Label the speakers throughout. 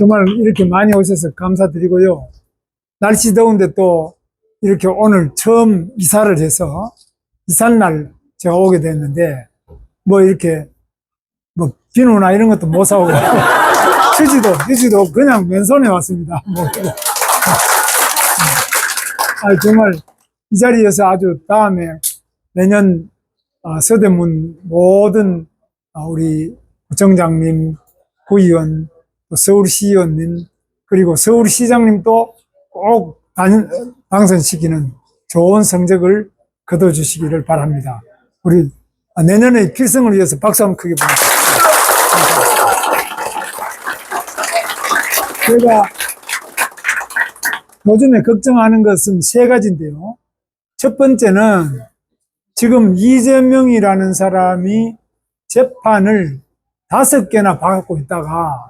Speaker 1: 정말 이렇게 많이 오셔서 감사드리고요. 날씨 더운데 또 이렇게 오늘 처음 이사를 해서 이삿날 제가 오게 됐는데 뭐 이렇게 뭐 비누나 이런 것도 못 사오고 휴지도 휴지도 그냥 맨손에 왔습니다. 뭐 아, 정말 이 자리에서 아주 다음에 내년 아, 서대문 모든 아, 우리 구청장님, 구의원, 또 서울시 의원님, 그리고 서울시장님도 꼭 당, 당선시키는 좋은 성적을 거둬주시기를 바랍니다. 우리 아, 내년의 필승을 위해서 박수 한번 크게 보내주십시오. 제가 요즘에 걱정하는 것은 세 가지인데요. 첫 번째는 지금 이재명이라는 사람이 재판을 다섯 개나 받고 있다가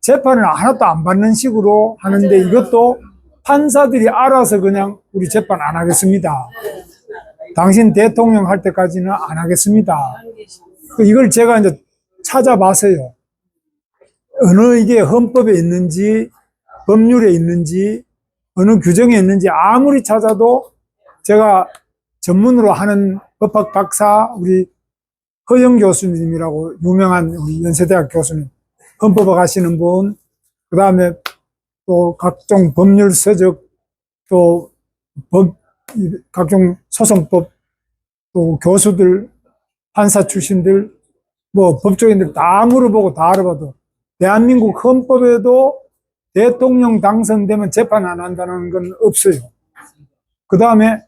Speaker 1: 재판을 하나도 안 받는 식으로 하는데 이것도 판사들이 알아서 그냥 우리 재판 안 하겠습니다. 당신 대통령 할 때까지는 안 하겠습니다. 그 이걸 제가 이제 찾아봤어요. 어느 이게 헌법에 있는지 법률에 있는지 어느 규정에 있는지 아무리 찾아도 제가 전문으로 하는 법학 박사 우리 허영 교수님이라고 유명한 우리 연세대학 교수님 헌법학 하시는 분, 그 다음에 또 각종 법률 서적, 또 법, 이 각종 소송법, 또 교수들, 판사 출신들, 뭐 법조인들 다 물어보고 다 알아봐도 대한민국 헌법에도 대통령 당선되면 재판 안 한다는 건 없어요. 그 다음에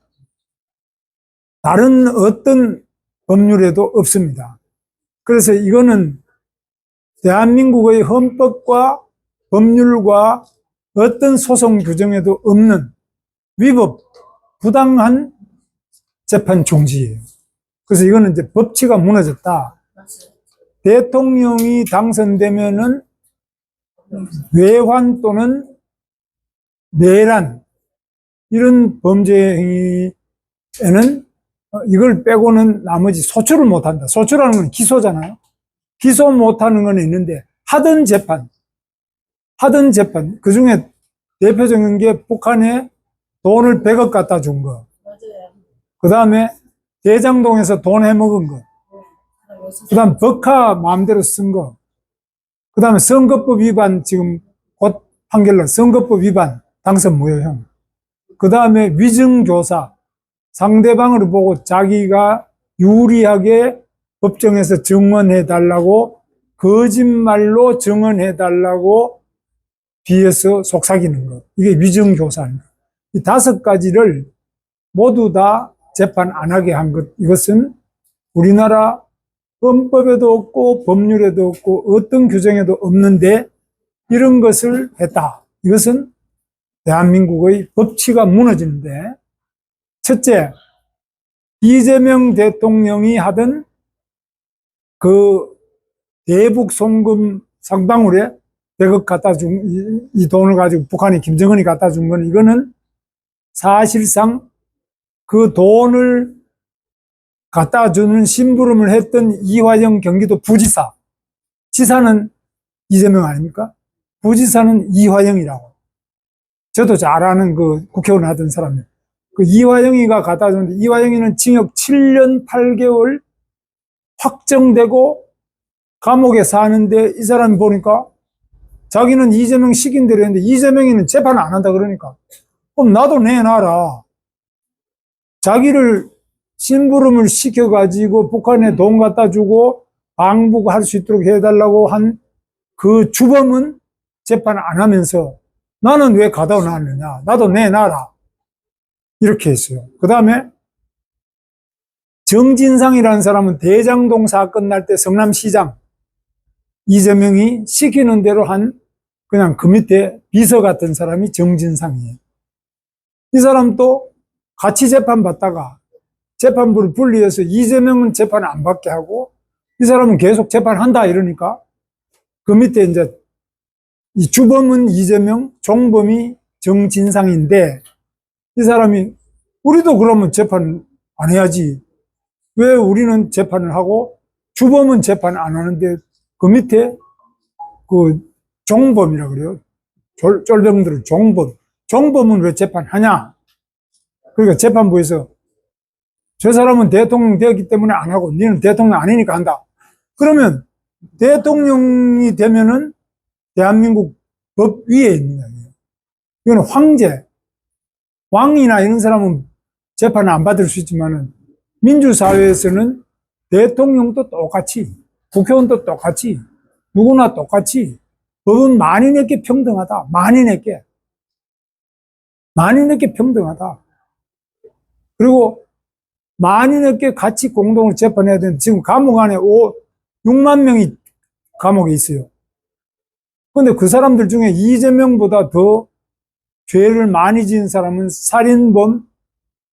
Speaker 1: 다른 어떤 법률에도 없습니다. 그래서 이거는 대한민국의 헌법과 법률과 어떤 소송 규정에도 없는 위법, 부당한 재판 종지예요. 그래서 이거는 이제 법치가 무너졌다. 대통령이 당선되면은 외환 또는 내란 이런 범죄 행위에는 어, 이걸 빼고는 나머지 소출을 못한다. 소출하는 건 기소잖아요. 기소 못하는 건 있는데 하던 재판, 하던 재판 그 중에 대표적인 게 북한에 돈을 100억 갖다 준 거. 그 다음에 대장동에서 돈 해먹은 거. 그 다음 법카 마음대로 쓴 거. 그 다음에 선거법 위반 지금 곧 판결로 선거법 위반 당선 무효형. 그 다음에 위증교사 상대방을 보고 자기가 유리하게 법정에서 증언해 달라고 거짓말로 증언해 달라고 비해서 속삭이는 것. 이게 위증교사입니다. 이 다섯 가지를 모두 다 재판 안 하게 한 것. 이것은 우리나라 헌법에도 없고 법률에도 없고 어떤 규정에도 없는데 이런 것을 했다. 이것은 대한민국의 법치가 무너지는데 첫째, 이재명 대통령이 하던 그 대북 송금 상방울에 100억 갖다 준, 이, 이 돈을 가지고 북한이 김정은이 갖다 준 건 이거는 사실상 그 돈을 갖다 주는 심부름을 했던 이화영 경기도 부지사. 지사는 이재명 아닙니까? 부지사는 이화영이라고. 저도 잘 아는 그 국회의원 하던 사람이에요. 그 이화영이가 갖다 줬는데 이화영이는 징역 7년 8개월 확정되고 감옥에 사는데 이 사람이 보니까 자기는 이재명 시킨 대로 했는데 이재명이는 재판 안 한다 그러니까 그럼 나도 내놔라. 자기를 심부름을 시켜가지고 북한에 돈 갖다 주고 방북할 수 있도록 해달라고 한 그 주범은 재판 안 하면서 나는 왜 가다 놨느냐. 나도 내놔라. 이렇게 했어요. 그 다음에 정진상이라는 사람은 대장동 사건 날때 성남시장 이재명이 시키는 대로 한 그냥 그 밑에 비서 같은 사람이 정진상이에요. 이 사람도 같이 재판 받다가 재판부를 분리해서 이재명은 재판 안 받게 하고 이 사람은 계속 재판한다 이러니까 그 밑에 이제 이 주범은 이재명, 종범이 정진상인데 이 사람이 우리도 그러면 재판 안 해야지. 왜 우리는 재판을 하고 주범은 재판 안 하는데 그 밑에 그 종범이라 그래요. 쫄, 쫄병들을 종범. 종범은 왜 재판하냐? 그러니까 재판부에서 저 사람은 대통령 되었기 때문에 안 하고 니는 대통령 아니니까 한다. 그러면 대통령이 되면은 대한민국 법 위에 있는 거예요. 이거는 황제, 왕이나 이런 사람은 재판을 안 받을 수 있지만은 민주사회에서는 대통령도 똑같이, 국회의원도 똑같이, 누구나 똑같이 법은 만인에게 평등하다. 만인에게. 만인에게 평등하다. 그리고 만인에게 같이 공동으로 재판해야 되는데 지금 감옥 안에 5, 6만 명이 감옥에 있어요. 근데 그 사람들 중에 이재명보다 더 죄를 많이 지은 사람은 살인범,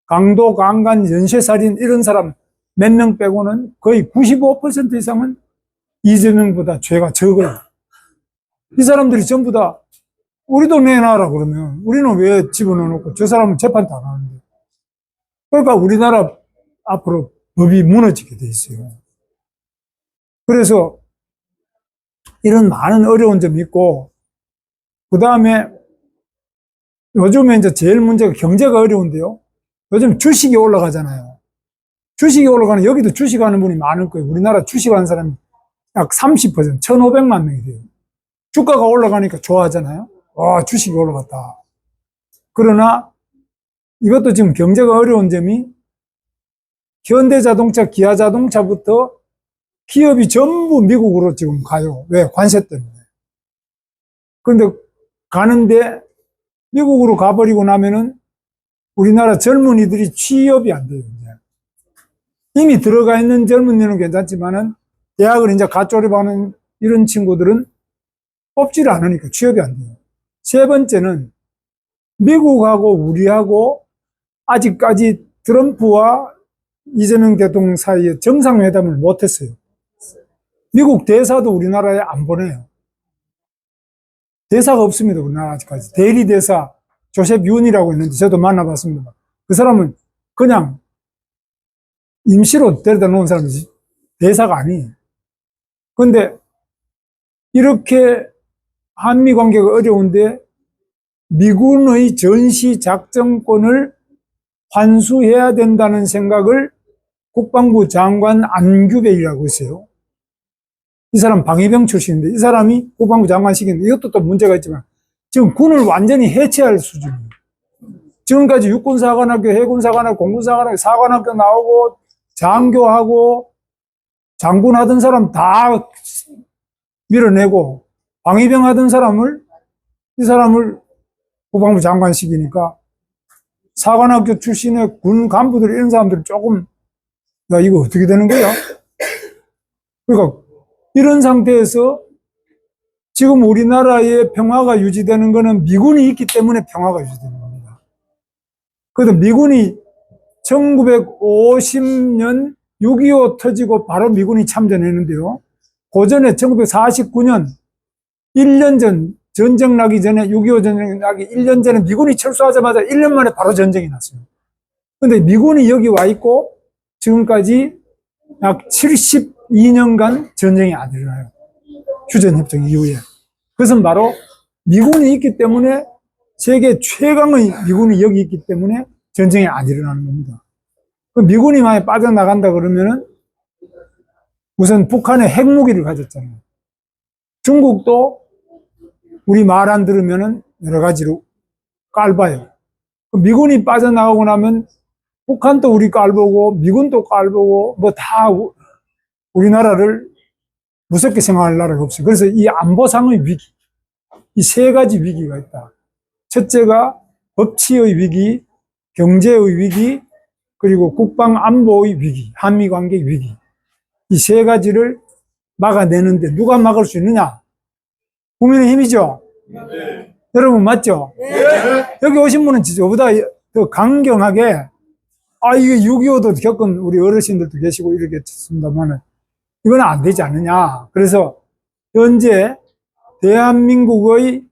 Speaker 1: 강도, 강간, 연쇄살인 이런 사람 몇 명 빼고는 거의 95% 이상은 이재명보다 죄가 적어요. 이 사람들이 전부 다 우리도 내놔라 그러면 우리는 왜 집어넣어놓고 저 사람은 재판도 안 하는데. 그러니까 우리나라 앞으로 법이 무너지게 돼 있어요. 그래서 이런 많은 어려운 점이 있고, 그 다음에 요즘에 이제 제일 문제가 경제가 어려운데요. 요즘 주식이 올라가잖아요. 주식이 올라가는, 여기도 주식하는 분이 많을 거예요. 우리나라 주식하는 사람이 약 30%, 1,500만 명이 돼요. 주가가 올라가니까 좋아하잖아요. 와, 주식이 올라갔다. 그러나 이것도 지금 경제가 어려운 점이 현대자동차, 기아자동차부터 기업이 전부 미국으로 지금 가요. 왜? 관세 때문에. 그런데 가는데 미국으로 가버리고 나면은 우리나라 젊은이들이 취업이 안 돼요. 이제. 이미 들어가 있는 젊은이는 괜찮지만은 대학을 이제 갓 졸업하는 이런 친구들은 뽑지를 않으니까 취업이 안 돼요. 세 번째는 미국하고 우리하고 아직까지 트럼프와 이재명 대통령 사이에 정상회담을 못했어요. 미국 대사도 우리나라에 안 보내요. 대사가 없습니다, 우리나라 아직까지. 대리 대사 조셉 윤이라고 있는데 저도 만나봤습니다. 그 사람은 그냥 임시로 데려다 놓은 사람이지 대사가 아니에요. 근데 이렇게 한미 관계가 어려운데 미군의 전시 작전권을 환수해야 된다는 생각을 국방부 장관 안규배이라고 있어요. 이 사람 방위병 출신인데 이 사람이 국방부 장관 시키는데 이것도 또 문제가 있지만 지금 군을 완전히 해체할 수준이에요. 지금까지 육군사관학교, 해군사관학교, 공군사관학교, 사관학교 나오고 장교하고 장군 하던 사람 다 밀어내고 방위병 하던 사람을 이 사람을 국방부 장관 시키니까 사관학교 출신의 군 간부들 이런 사람들 조금 야 이거 어떻게 되는 거야? 그러니까 이런 상태에서 지금 우리나라의 평화가 유지되는 것은 미군이 있기 때문에 평화가 유지되는 겁니다. 그래서 미군이 1950년 6.25 터지고 바로 미군이 참전했는데요. 그 전에 1949년 1년 전 전쟁 나기 전에 6.25 전쟁 나기 1년 전에 미군이 철수하자마자 1년 만에 바로 전쟁이 났어요. 근데 미군이 여기 와 있고 지금까지 약 72년간 전쟁이 안 일어나요. 휴전협정 이후에. 그것은 바로 미군이 있기 때문에 세계 최강의 미군이 여기 있기 때문에 전쟁이 안 일어나는 겁니다. 그 미군이 만약 빠져나간다 그러면은 우선 북한의 핵무기를 가졌잖아요. 중국도 우리 말 안 들으면은 여러 가지로 깔봐요. 그 미군이 빠져나가고 나면 북한도 우리 깔보고 미군도 깔보고 뭐 다 우리나라를 무섭게 생각할 나라가 없어요. 그래서 이 안보상의 위기, 이 세 가지 위기가 있다. 첫째가 법치의 위기, 경제의 위기, 그리고 국방 안보의 위기, 한미 관계 위기. 이 세 가지를 막아내는데 누가 막을 수 있느냐? 국민의힘이죠?
Speaker 2: 네.
Speaker 1: 여러분 맞죠? 여기 오신 분은 저보다 더 강경하게 아 이게 6.25도 겪은 우리 어르신들도 계시고 이러겠습니다만은 이건 안 되지 않느냐. 그래서 현재 대한민국의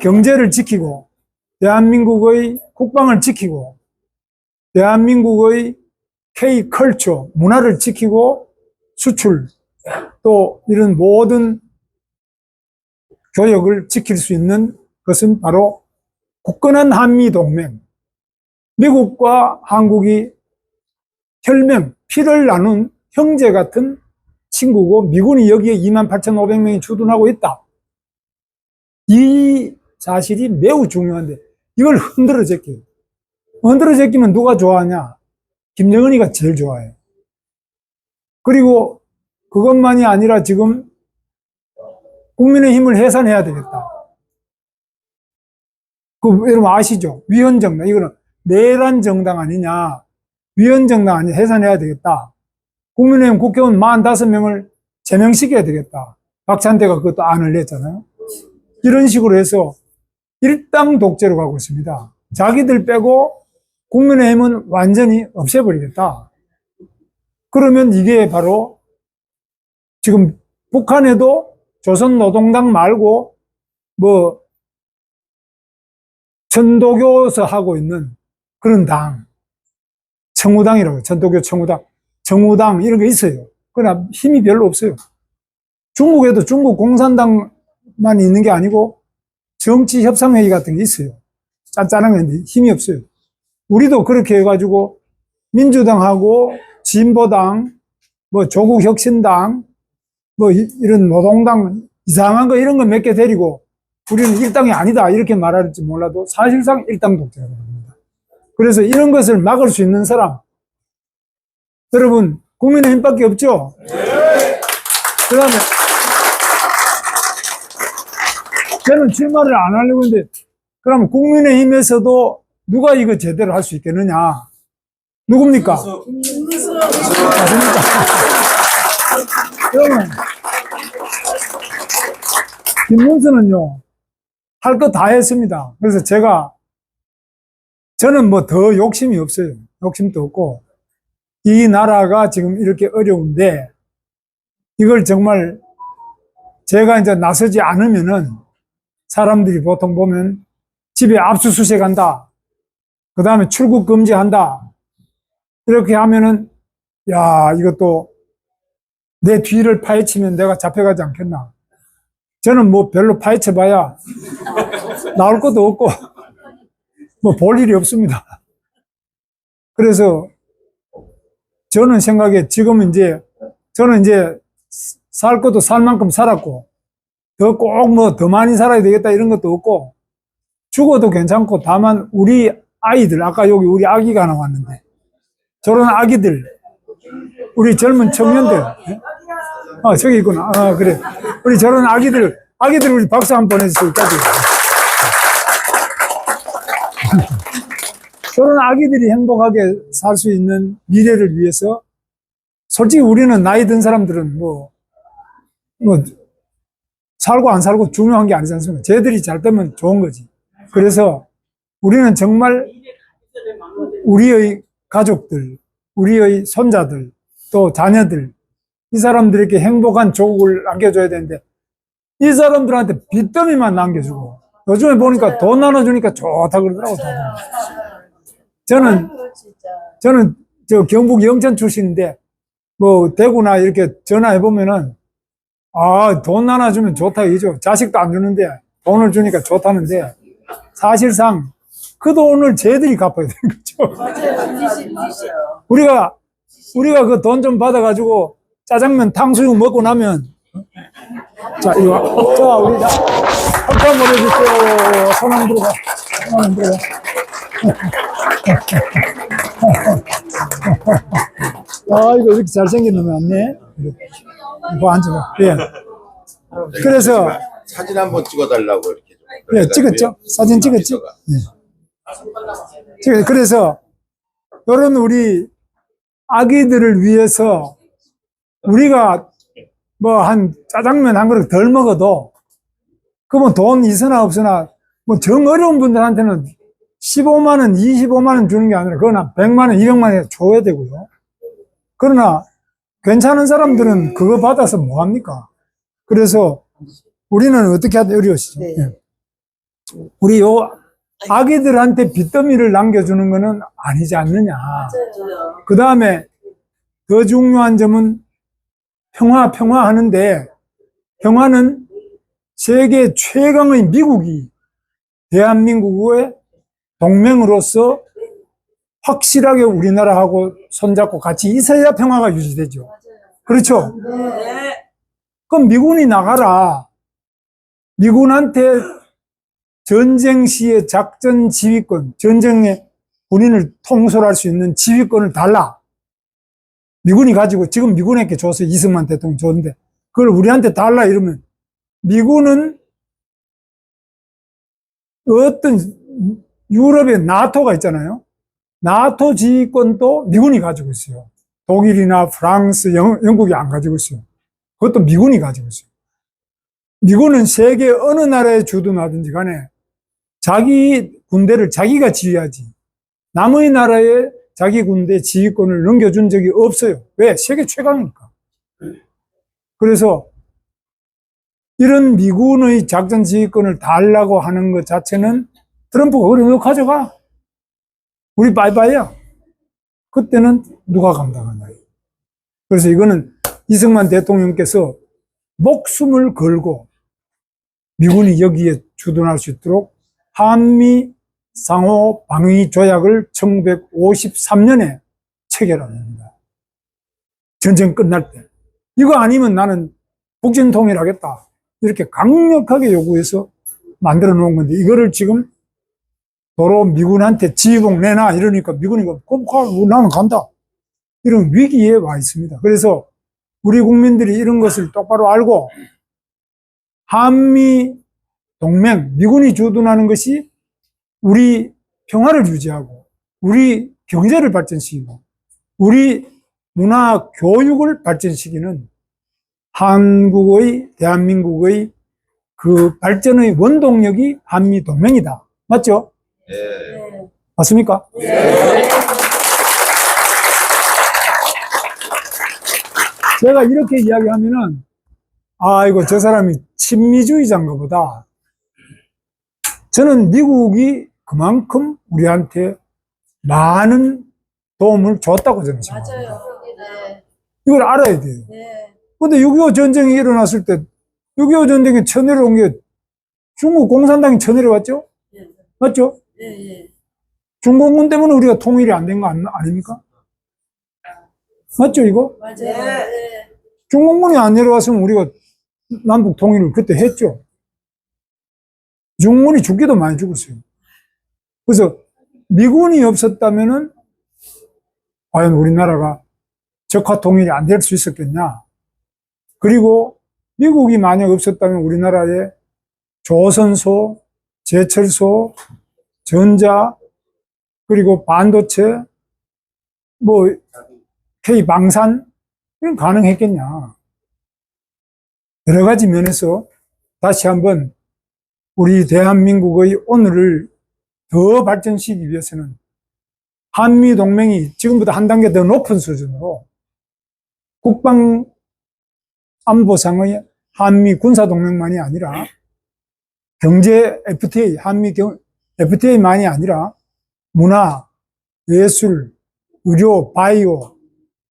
Speaker 1: 경제를 지키고 대한민국의 국방을 지키고 대한민국의 K 컬처 문화를 지키고 수출 또 이런 모든 교역을 지킬 수 있는 것은 바로 굳건한 한미 동맹. 미국과 한국이 혈맹, 피를 나눈 형제 같은 친구고 미군이 여기에 28,500명이 주둔하고 있다. 이 사실이 매우 중요한데 이걸 흔들어 제껴요. 흔들어 제끼면 누가 좋아하냐? 김정은이가 제일 좋아해요. 그리고 그것만이 아니라 지금 국민의힘을 해산해야 되겠다. 그 여러분 아시죠? 위헌정당 이거는 내란 정당 아니냐? 위헌정당 아니냐? 해산해야 되겠다. 국민의힘 국회의원 45명을 제명시켜야 되겠다. 박찬대가 그것도 안을 냈잖아요. 이런 식으로 해서 일당 독재로 가고 있습니다. 자기들 빼고 국민의힘은 완전히 없애버리겠다. 그러면 이게 바로 지금 북한에도 조선노동당 말고 뭐 천도교에서 하고 있는 그런 당 청우당이라고 천도교 청우당 정우당 이런 게 있어요. 그러나 힘이 별로 없어요. 중국에도 중국 공산당만 있는 게 아니고 정치 협상회의 같은 게 있어요. 짠짠한 건데 힘이 없어요. 우리도 그렇게 해가지고 민주당하고 진보당, 뭐 조국혁신당, 뭐 이- 이런 노동당 이상한 거 이런 거 몇 개 데리고 우리는 일당이 아니다 이렇게 말할지 몰라도 사실상 일당 독재라고 합니다. 그래서 이런 것을 막을 수 있는 사람 여러분 국민의 힘밖에 없죠. 그 다음에 저는 출마를 안 하려고 했는데 그럼 국민의 힘에서도 누가 이거 제대로 할 수 있겠느냐? 누굽니까? 맞습니까? 그러면 김문수는요 할 거 다 했습니다. 그래서 제가 저는 뭐 더 욕심이 없어요. 욕심도 없고 이 나라가 지금 이렇게 어려운데 이걸 정말 제가 이제 나서지 않으면은 사람들이 보통 보면 집에 압수수색 한다. 그 다음에 출국 금지한다. 이렇게 하면은, 야, 이것도 내 뒤를 파헤치면 내가 잡혀가지 않겠나. 저는 뭐 별로 파헤쳐봐야 나올 것도 없고, 뭐 볼 일이 없습니다. 그래서 저는 생각에 지금은 이제, 저는 이제 살 것도 살 만큼 살았고, 더 꼭 뭐 더 많이 살아야 되겠다 이런 것도 없고, 죽어도 괜찮고, 다만 우리 아이들, 아까 여기 우리 아기가 나왔는데, 저런 아기들, 우리 젊은 청년들, 예? 아, 저기 있구나. 아, 그래. 우리 저런 아기들, 아기들 우리 박수 한번 보내주세요. 저런 아기들이 행복하게 살 수 있는 미래를 위해서, 솔직히 우리는 나이 든 사람들은 뭐, 뭐, 살고 안 살고 중요한 게 아니지 않습니까? 쟤들이 잘 되면 좋은 거지. 그래서 우리는 정말 우리의 가족들, 우리의 손자들, 또 자녀들, 이 사람들에게 행복한 조국을 남겨줘야 되는데, 이 사람들한테 빚더미만 남겨주고, 요즘에 보니까 돈 나눠주니까 좋다 그러더라고. 다들. 저는,
Speaker 2: 진짜.
Speaker 1: 저는 저 경북 영천 출신인데, 뭐, 대구나 이렇게 전화해 보면은, 아, 돈 나눠주면 좋다, 이죠. 자식도 안 주는데, 돈을 주니까 좋다는데, 사실상 그 돈을 쟤들이 갚아야 되는 거죠.
Speaker 2: 맞아요.
Speaker 1: 우리가, 우리가 그 돈 좀 받아가지고 짜장면, 탕수육 먹고 나면, 자, 이거, 자, 우리 자, 한번 해주세요. 손안 들어가. 손안 들어가. 아, 이거 이렇게 잘생긴 놈이 왔네. 이거 앉아봐. 예. 그래서,
Speaker 3: 사진 한번 찍어달라고 이렇게 좀
Speaker 1: 예,
Speaker 3: 그래가지고요.
Speaker 1: 찍었죠? 사진 찍었죠?
Speaker 3: 비서가.
Speaker 1: 예. 지금 그래서 이런 우리 아기들을 위해서 우리가 뭐 한 짜장면 한 그릇 덜 먹어도 그러면 돈 있으나 없으나 뭐 정 어려운 분들한테는 15만 원, 25만 원 주는 게 아니라 그건 한 100만 원, 200만 원 줘야 되고요. 그러나 괜찮은 사람들은 그거 받아서 뭐 합니까? 그래서 우리는 어떻게 하든 어려우시죠.
Speaker 2: 네.
Speaker 1: 예. 우리 요 아기들한테 빚더미를 남겨주는 것은 아니지 않느냐. 그 다음에 더 중요한 점은 평화, 평화 하는데 평화는 세계 최강의 미국이 대한민국의 동맹으로서 확실하게 우리나라하고 손잡고 같이 있어야 평화가 유지되죠. 그렇죠?
Speaker 2: 네.
Speaker 1: 그럼 미군이 나가라. 미군한테 전쟁 시에 작전 지휘권, 전쟁에 군인을 통솔할 수 있는 지휘권을 달라. 미군이 가지고 지금 미군에게 줘서 이승만 대통령이 줬는데 그걸 우리한테 달라 이러면 미군은 어떤 유럽의 나토가 있잖아요. 나토 지휘권도 미군이 가지고 있어요. 독일이나 프랑스, 영, 영국이 안 가지고 있어요. 그것도 미군이 가지고 있어요. 미군은 세계 어느 나라에 주둔하든지 간에 자기 군대를 자기가 지휘하지. 남의 나라에 자기 군대 지휘권을 넘겨준 적이 없어요. 왜? 세계 최강이니까. 그래서 이런 미군의 작전 지휘권을 달라고 하는 것 자체는 트럼프가 그래, 너 가져가. 우리 바이바이야. 그때는 누가 감당하냐. 그래서 이거는 이승만 대통령께서 목숨을 걸고 미군이 여기에 주둔할 수 있도록 한미 상호 방위 조약을 1953년에 체결합니다. 전쟁 끝날 때. 이거 아니면 나는 북진 통일하겠다. 이렇게 강력하게 요구해서 만들어 놓은 건데 이거를 지금 도로 미군한테 지휘봉 내놔 이러니까 미군이 그럼 가, 나는 간다. 이런 위기에 와 있습니다. 그래서 우리 국민들이 이런 것을 똑바로 알고 한미 동맹, 미군이 주둔하는 것이 우리 평화를 유지하고 우리 경제를 발전시키고 우리 문화 교육을 발전시키는 한국의 대한민국의 그 발전의 원동력이 한미 동맹이다. 맞죠?
Speaker 3: 예.
Speaker 2: 네.
Speaker 1: 맞습니까? 제가 이렇게 이야기하면은, 아이고, 저 사람이 친미주의자인가 보다. 저는 미국이 그만큼 우리한테 많은 도움을 줬다고 저는 생각합니다.
Speaker 2: 맞아요. 네.
Speaker 1: 이걸 알아야 돼요.
Speaker 2: 네.
Speaker 1: 근데 6.25 전쟁이 일어났을 때, 6.25 전쟁에 쳐내려온 게 중국 공산당이 쳐내려왔죠?
Speaker 2: 네.
Speaker 1: 맞죠?
Speaker 2: 네. 네.
Speaker 1: 중공군 때문에 우리가 통일이 안 된 거 아닙니까? 맞죠, 이거?
Speaker 2: 맞아요. 네.
Speaker 1: 중공군이 안 내려왔으면 우리가 남북 통일을 그때 했죠. 중공군이 죽기도 많이 죽었어요. 그래서 미군이 없었다면은 과연 우리나라가 적화 통일이 안 될 수 있었겠냐. 그리고 미국이 만약 없었다면 우리나라에 조선소, 제철소, 전자, 그리고 반도체, 뭐, K방산, 이건 가능했겠냐. 여러 가지 면에서 다시 한번 우리 대한민국의 오늘을 더 발전시키기 위해서는 한미 동맹이 지금보다 한 단계 더 높은 수준으로 국방 안보상의 한미 군사 동맹만이 아니라 경제 FTA, 한미 경, FTA만이 아니라 문화, 예술, 의료, 바이오,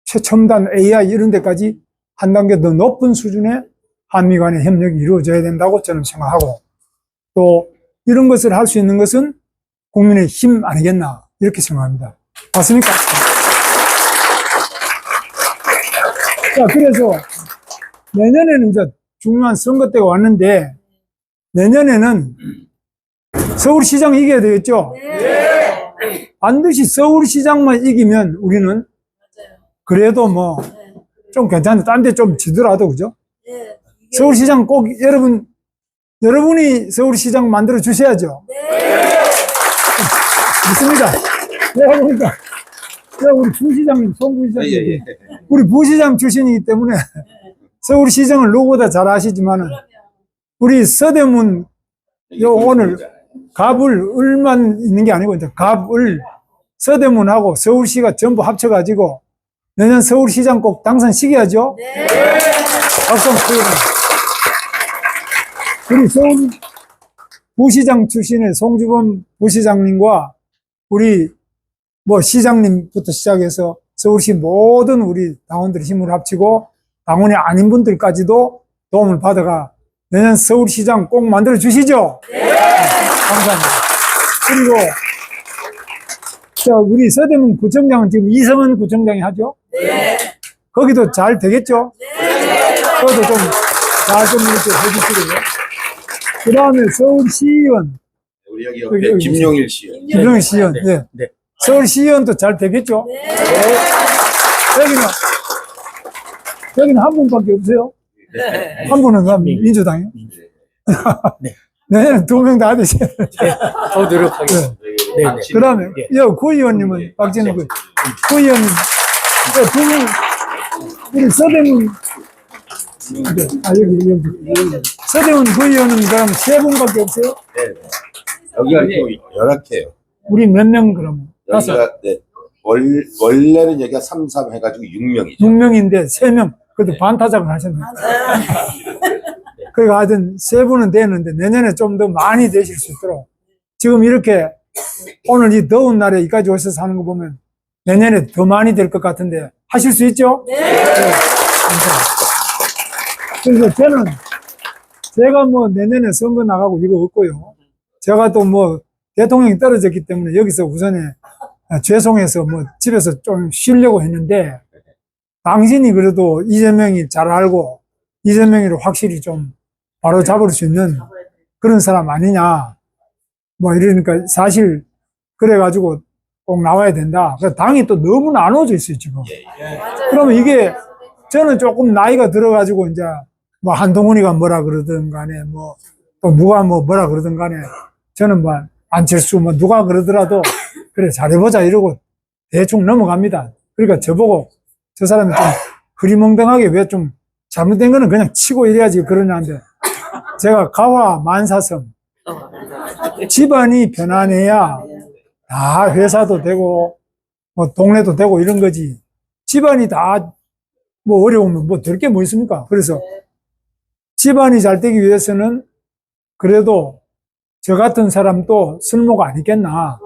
Speaker 1: 최첨단 AI 이런 데까지 한 단계 더 높은 수준의 한미 간의 협력이 이루어져야 된다고 저는 생각하고 또 이런 것을 할 수 있는 것은 국민의 힘 아니겠나 이렇게 생각합니다. 맞습니까? 자, 그래서 내년에는 이제 중요한 선거 때가 왔는데 내년에는 서울시장 이겨야 되겠죠?
Speaker 2: 네.
Speaker 1: 반드시 서울시장만 이기면 우리는
Speaker 2: 맞아요.
Speaker 1: 그래도 뭐좀
Speaker 2: 네.
Speaker 1: 괜찮은데 딴 데 좀 지더라도 그죠?
Speaker 2: 네.
Speaker 1: 서울시장 꼭 여러분 여러분이 서울시장 만들어 주셔야죠.
Speaker 2: 네.
Speaker 1: 있습니다. 내가 보니까 내가 우리 부시장님 송부시장
Speaker 3: 예, 예.
Speaker 1: 우리 부시장 출신이기 때문에 서울시장을 누구보다 잘 아시지만은 우리 서대문 요 오늘 갑을 을만 있는 게 아니고 이제 갑을 서대문하고 서울시가 전부 합쳐가지고 내년 서울시장 꼭 당선시켜야죠.
Speaker 2: 네.
Speaker 1: 박수. 우리 서울 부시장 출신의 송주범 부시장님과 우리 뭐 시장님부터 시작해서 서울시 모든 우리 당원들의 힘을 합치고 당원이 아닌 분들까지도 도움을 받아가 내년 서울시장 꼭 만들어 주시죠? 네. 감사합니다. 그리고, 자, 우리 서대문 구청장은 지금 이성은 구청장이 하죠?
Speaker 2: 네.
Speaker 1: 거기도 잘 되겠죠? 그것도 좀잘좀 이렇게 해주시고요. 그 다음에 서울시의원,
Speaker 3: 우리 여기
Speaker 1: 여기,
Speaker 3: 옆에
Speaker 1: 여기
Speaker 3: 김용일 씨.
Speaker 1: 김정희 시의원, 예.
Speaker 4: 네.
Speaker 1: 서울시의원도 잘 되겠죠? 여기는, 여기는 한 분밖에 없어요? 한 분은 민주당이요?
Speaker 4: 네.
Speaker 1: 내년에 두명 다 되세요.
Speaker 4: 더 노력하겠습니다. 네, 네.
Speaker 1: 그 다음에,
Speaker 4: 예.
Speaker 1: 여, 구의원님은, 박진우 구, 구의원님, 그두 분, 우리 서대문, 네, 아, 여기, 여기. 서대문 구의원은 그럼 세 분밖에 없어요?
Speaker 3: 네. 네. 여기가 또 열악해요.
Speaker 1: 우리 몇 명 그럼? 다섯,
Speaker 3: 여기가 네. 월, 원래는 여기가 3, 3 해가지고 6명이죠.
Speaker 1: 6명인데 세명 그래도 반타작을 하셨네요. 그러니까 하여튼 세 분은 되는데 내년에 좀 더 많이 되실 수 있도록 지금 이렇게 오늘 이 더운 날에 이까지 오셔서 하는 거 보면 내년에 더 많이 될 것 같은데 하실 수 있죠? 네. 감사합니다. 그래서 저는 제가 뭐 내년에 선거 나가고 이거 없고요. 제가 또 뭐 대통령이 떨어졌기 때문에 여기서 우선에 아, 죄송해서 뭐 집에서 좀 쉬려고 했는데 당신이 그래도 이재명이 잘 알고 이재명이를 확실히 좀 바로 잡을 수 있는 그런 사람 아니냐. 뭐 이러니까 사실 그래가지고 꼭 나와야 된다. 그 당이 또 너무 나눠져 있어요, 지금. 그러면 이게 저는 조금 나이가 들어가지고 이제 뭐 한동훈이가 뭐라 그러든 간에 뭐 또 누가 뭐 뭐라 그러든 간에 저는 뭐 안철수 뭐 누가 그러더라도 그래 잘해보자 이러고 대충 넘어갑니다. 그러니까 저보고 저 사람이 좀 흐리멍덩하게 왜 좀 잘못된 거는 그냥 치고 이래야지 그러냐는데 제가 가화 만사성 집안이 편안해야 다 회사도 되고 뭐 동네도 되고 이런 거지. 집안이 다 뭐 어려우면 뭐 될 게 뭐 있습니까? 그래서 집안이 잘 되기 위해서는 그래도 저 같은 사람도 쓸모가 아니겠나.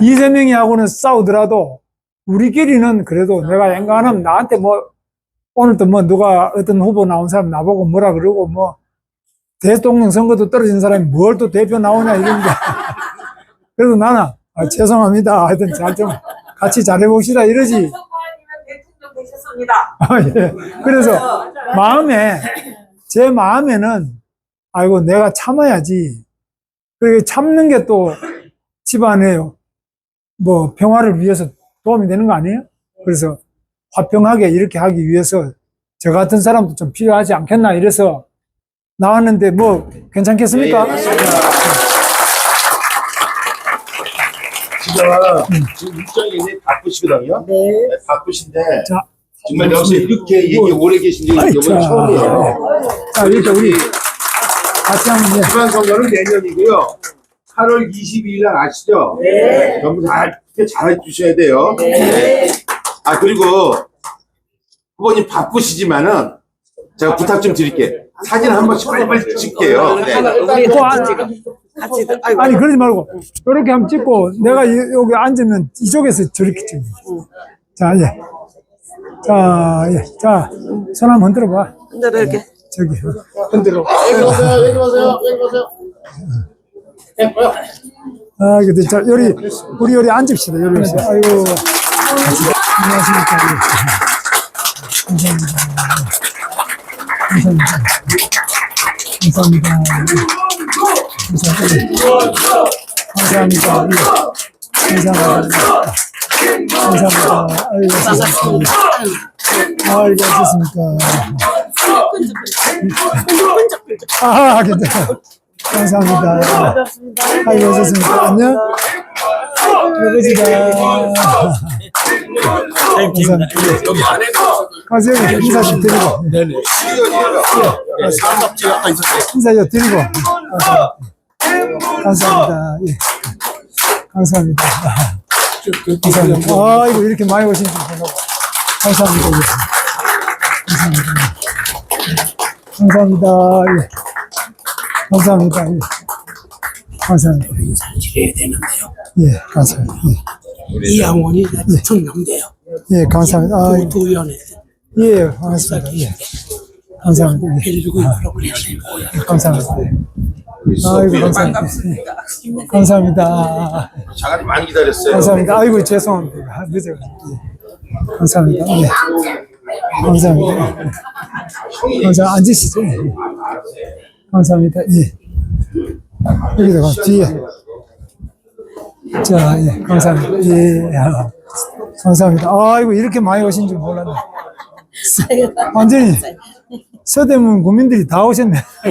Speaker 1: 이재명이 하고는 싸우더라도 우리끼리는 그래도 내가 엔간하면 나한테 뭐 오늘도 뭐 누가 어떤 후보 나온 사람 나보고 뭐라 그러고 뭐 대통령 선거도 떨어진 사람이 뭘 또 대표 나오냐 이런 게 그래도 나는 아, 죄송합니다 하여튼 잘 좀 같이 잘해봅시다 이러지
Speaker 2: 선거아니면 대통령 되셨습니다.
Speaker 1: 아, 예. 그래서 마음에 제 마음에는 아이고 내가 참아야지. 그리고 참는 게 또 집안에 뭐 평화를 위해서 도움이 되는 거 아니에요? 그래서 화평하게 이렇게 하기 위해서 저 같은 사람도 좀 필요하지 않겠나 이래서 나왔는데 뭐 괜찮겠습니까?
Speaker 3: 예, 예. 지금, 지금 일정이 굉장히 바쁘시거든요.
Speaker 2: 네.
Speaker 3: 네, 바쁘신데
Speaker 1: 자,
Speaker 3: 정말 여기서 이렇게 얘기 오래 계신 게
Speaker 1: 아이,
Speaker 3: 이번
Speaker 1: 자.
Speaker 3: 처음이에요.
Speaker 1: 자 이렇게 우리 같이 한번 예.
Speaker 3: 지방 선거는 내년이고요. 8월 22일 날 아시죠?
Speaker 2: 네.
Speaker 3: 전부 다 이렇게 잘해 주셔야 돼요.
Speaker 2: 네.
Speaker 3: 아 그리고 후보님 바쁘시지만은 제가 부탁 좀 드릴게요. 사진 한 번씩 빨리빨리 찍게요. 네.
Speaker 4: 우리
Speaker 1: 또 안-
Speaker 4: 같이 같이 아이고
Speaker 1: 아니 그러지 말고 이렇게 한번 찍고 내가 이- 여기 앉으면 이쪽에서 저렇게 찍는 자 예. 자, 예. 자, 손 한번 흔들어 봐.
Speaker 4: 흔들어 이렇게
Speaker 1: 저기.
Speaker 4: 흔들어
Speaker 3: 여기 보세요. 여기 보세요. 여기 보세요.
Speaker 1: 아, 근데 자, 요리, 우리 요리 앉읍시다. 요리 오세요. 아이고. 안녕하십니까. 예. 감사합니다. 감사합니다. 감사합니다. 감사합니다. 감사합니다. 예. 감사합니다. 아이고, 고생하셨습니다. 아이고, 하셨습니까. 아, 괜찮아. 감사합니다. 아이고, 오셨습니까? 안녕? 여보시다. 감사합니다.
Speaker 4: 여기 안에서
Speaker 1: 가서 여기 인사 좀 드리고. 예,
Speaker 4: 네네 상갑지가 있었어요
Speaker 1: 인사 좀 드리고. 감사합니다. 예. 감사합니다. 감사합니다. 아이고, 이렇게 많이 오신 줄. 감사합니다. 예. 감사합니다. 감사합니다. 예. 감사합니다. 예. 감사합니다.
Speaker 4: 인사드려야 되는데요
Speaker 1: 예, 감사합니다.
Speaker 4: 이양원이 대통령 돼요
Speaker 1: 예, 예 감사합니다. 아,
Speaker 4: 두 위원회
Speaker 1: 예, 반갑습니다. 예. 감사합니다. 예.
Speaker 4: 해주고 있고 그러시는 거예요.
Speaker 1: 감사합니다. 아이고, 감사합니다. 예. 감사합니다.
Speaker 3: 장관님 많이 기다렸어요.
Speaker 1: 감사합니다. 아이고, 죄송합니다. 아, 늦어. 예. 감사합니다. 예. 감사합니다. 예. 감사, 앉으시죠. 예. 감사합니다. 예. 여기도 가, 뒤에. 자, 예. 감사합니다. 예. 아, 감사합니다. 아이고, 이렇게 많이 오신 줄 몰랐네. 완전히 서대문 국민들이 다 오셨네.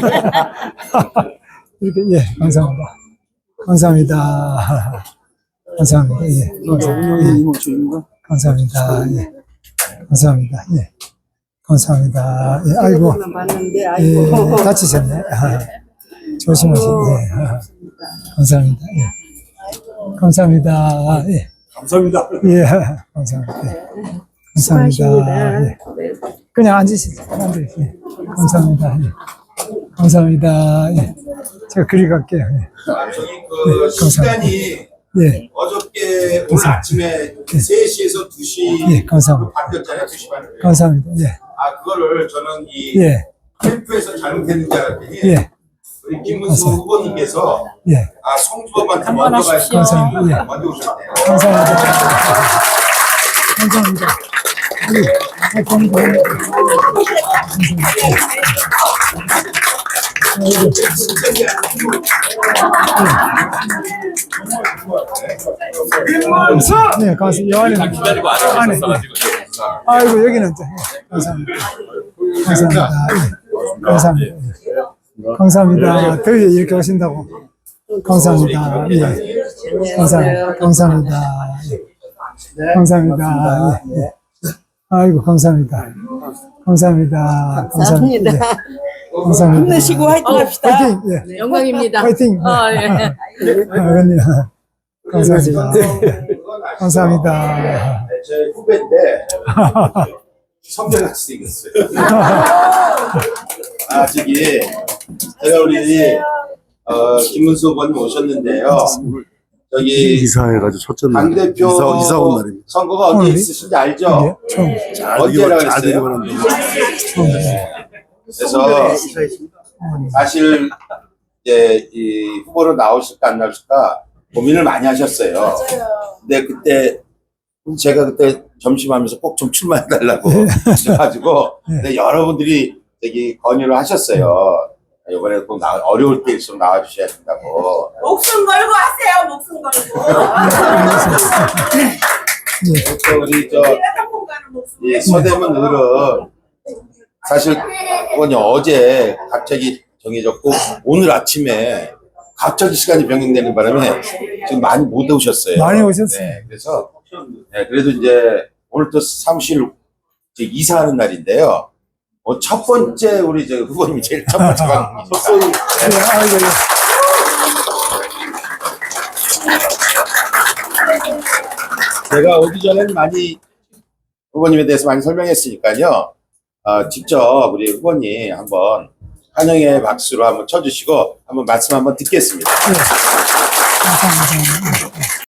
Speaker 1: 이렇게, 예. 감사합니다. 감사합니다. 감사합니다. 예. 감사합니다. 예. 감사합니다. 예. 감사합니다. 예. 감사합니다. 예. 아이고. 예. 다치셨네. 아, 조심하세요. 예. 아, 감사합니다. 예. 감사합니다. 예.
Speaker 5: 감사합니다.
Speaker 1: 예. 감사합니다. 예. 감사합니다. 예. 그냥 앉으시죠. 앉으세요. 예. 감사합니다. 예. 감사합니다. 예. 제가 그리 갈게요. 예.
Speaker 3: 저기 그 시간이
Speaker 1: 예.
Speaker 3: 어저께 오늘 아침에 3시에서 2시
Speaker 1: 예. 감사합니다.
Speaker 3: 바뀌었잖아요. 2시 반에.
Speaker 1: 감사합니다. 예.
Speaker 3: 아 그거를 저는 이
Speaker 1: 예.
Speaker 3: 캠프에서 잘못했는 줄 알았더니
Speaker 1: 예.
Speaker 3: 우리 김문수 후보님께서
Speaker 1: 예.
Speaker 3: 아 송주범한테 먼저 가시
Speaker 1: 감사합니다. 예.
Speaker 3: 먼저 오셨네요.
Speaker 1: 감사합니다. 감사합니다. 네, 감사합니다. 요 안에 기다리고 안에 있었어가지고. 아이고 여기는 또 예, 감사합니다. 감사합니다. 예, 감사합니다. 예. 감사합니다. 더위 이렇게 오신다고. 감사합니다. 예. 감사합니다. 감사합니다. 예. 감사합니다. 예. 예. 아이고 감사합니다. 감사합니다. 감사합니다. 예. 감사합니다.
Speaker 4: 힘내시고 화이팅 합시다.
Speaker 1: 화이팅. 예.
Speaker 6: 영광입니다.
Speaker 1: 화이팅.
Speaker 6: 아, 예.
Speaker 1: 아, 의원님. 감사합니다. 감사합니다.
Speaker 3: 네, 제 후배인데 성대같이 생겼어요. 아 저기 제가 우리 어, 김문수 후보님 오셨는데요. 저기
Speaker 5: 이사해가지고 첫째
Speaker 3: 날당 대표
Speaker 5: 이사, 이사 온 날입니다.
Speaker 3: 선거가 언제
Speaker 1: 오늘?
Speaker 3: 있으신지 알죠?
Speaker 1: 예, 처음.
Speaker 5: 잘
Speaker 3: 언제라고
Speaker 5: 잘
Speaker 3: 했어요?
Speaker 5: 이겨봤는데
Speaker 3: 그래서 사실 이제 이 후보로 나오실까 안 나오실까 고민을 많이 하셨어요. 근데 그때 제가 그때 점심하면서 꼭 좀 출마해 달라고 그래가지고 근데 여러분들이 되게 건의를 하셨어요. 이번에 꼭 나, 어려울 때일수록 나와주셔야 된다고.
Speaker 2: 목숨 걸고 하세요. 목숨 걸고.
Speaker 3: 또 우리 저
Speaker 2: 목숨
Speaker 3: 이 서대문 을은 사실 그건 어제 갑자기 정해졌고 오늘 아침에 갑자기 시간이 변경되는 바람에 지금 많이 못 오셨어요.
Speaker 1: 많이 오셨어요.
Speaker 3: 네, 그래서 네, 그래도 이제 오늘 또 사무실 이제 이사하는 날인데요. 어, 첫 번째 우리 저 후보님이 제일 첫 번째 방송이니까.
Speaker 1: 예, 아이고, 예.
Speaker 3: 제가 오기 전에는 많이 후보님에 대해서 많이 설명했으니까요. 어, 직접 우리 후보님 한번 환영의 박수로 한번 쳐주시고 한번 말씀 한번 듣겠습니다.
Speaker 1: 감사합니다.